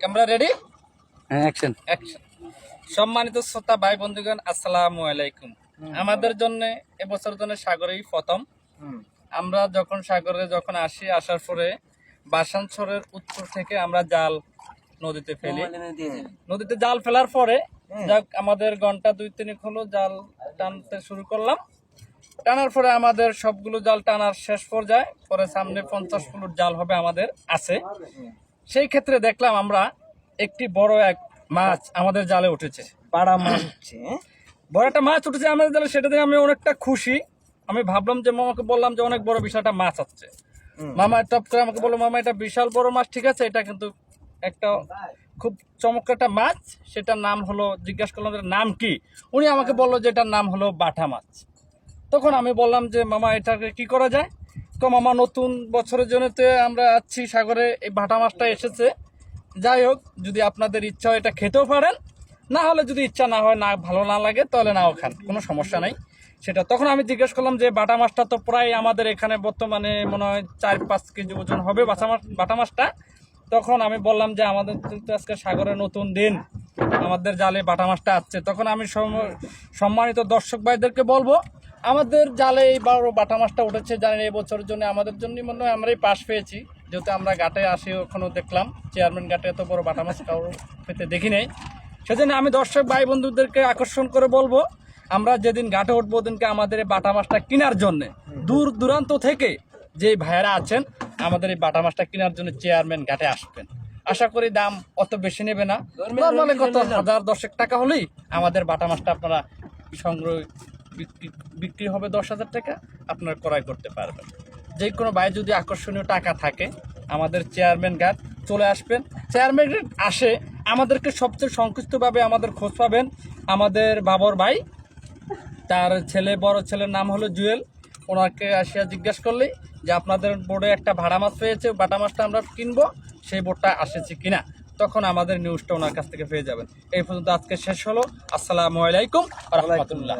Camera ready হ্যাঁ action action সম্মানিত শ্রোতা ভাই বন্ধুগণ আসসালামু আলাইকুম। আমাদের জন্য এবছর জন্য সাগরেই প্রথম। আমরা যখন সাগরে যখন আসি আসার পরে বাসানছরের উত্তর থেকে আমরা জাল নদীতে ফেলি। নদীতে জাল ফেলার পরে যাক আমাদের ঘণ্টা দুই তিনেক হলো জাল টানতে শুরু করলাম। টানার পরে আমাদের সবগুলো জাল টানার শেষ পর্যায়ে পরে সামনে পঞ্চাশ ফুট জাল হবে আমাদের আছে। সেই ক্ষেত্রে দেখলাম আমরা একটি বড় এক মাছ আমাদের জালে উঠেছে। পাড়া মাছ হচ্ছে বড় একটা মাছ উঠেছে আমাদের জালে সেটা দেখে আমি অনেকটা খুশি। আমি ভাবলাম যে মামাকে বললাম যে অনেক বড় বিষয়টা মাছ আসছে। মামা টপ করে আমাকে বলল মামা এটা বিশাল বড় মাছ ঠিক আছে? এটা কিন্তু একটা খুব চমৎকার একটা মাছ। সেটার নাম হলো জিজ্ঞাসা করলাম যে নাম কি? উনি আমাকে বলল যে এটার নাম হলো বাটা মাছ। তখন আমি বললাম যে মামা এটাকে কি করা যায়? তো মামা নতুন বছরের জন্য তো আমরা আছি সাগরে, এই বাটা মাছটা এসেছে। যাই হোক, যদি আপনাদের ইচ্ছা হয় এটা খেতেও পারেন, না হলে যদি ইচ্ছা না হয়, না ভালো না লাগে, তাহলে নাও খান, কোনো সমস্যা নাই। সেটা তখন আমি জিজ্ঞেস করলাম যে বাটা মাছটা তো প্রায় আমাদের এখানে বর্তমানে মনে হয় চার পাঁচ কেজি ওজন হবে বাটা মাছ বাটা মাছটা। তখন আমি বললাম যে আমাদের তো আজকে সাগরে নতুন দিন, আমাদের জালে বাটা মাছটা আসছে তখন আমি সম- সম্মানিত দর্শক ভাইদেরকে বলব আমাদের জালে এই বারো বাটা মাছটা উঠেছে জানেন এই বছরের জন্য আমাদের জন্য মনে হয় আমরাই পাশ পেয়েছি। যেহেতু আমরা ঘাটে আসি ওখানেও দেখলাম চেয়ারম্যান ঘাটে এত বড় বাটা মাছ কারও পেতে দেখি নেই। সেজন্য আমি দর্শক ভাই বন্ধুদেরকে আকর্ষণ করে বলব আমরা যেদিন ঘাটে উঠবো ওদিনকে আমাদের এই বাটা মাছটা কেনার জন্য দূর দূরান্ত থেকে যে ভাইয়েরা আছেন আমাদের এই বাটা মাছটা কেনার জন্য চেয়ারম্যান ঘাটে আসবেন। আশা করি দাম অত বেশি নেবে না। নর্মালি কত? হাজার দশেক টাকা হলেই আমাদের বাটা মাছটা আপনারা সংগ্রহ বিক্রি বিক্রি হবে দশ হাজার টাকা আপনার ক্রয় করতে পারবেন। যে কোনো ভাই যদি আকর্ষণীয় টাকা থাকে আমাদের চেয়ারম্যান ঘাট চলে আসবেন। চেয়ারম্যান ঘাট আসে আমাদেরকে সবচেয়ে সংকুচিতভাবে আমাদের খোঁজ পাবেন। আমাদের বাবর ভাই তার ছেলে বড় ছেলের নাম হলো জুয়েল। ওনাকে আসিয়া জিজ্ঞেস করলেই যে আপনাদের বোর্ডে একটা ভাড়া মাছ পেয়েছে বাটা মাছটা আমরা কিনবো সেই বোর্ডটা আসেছে কিনা? তখন আমাদের নিউজটা ওনার কাছ থেকে পেয়ে যাবেন। এই পর্যন্ত আজকে শেষ হলো। আসসালামু আলাইকুম রহমতুল্লাহ।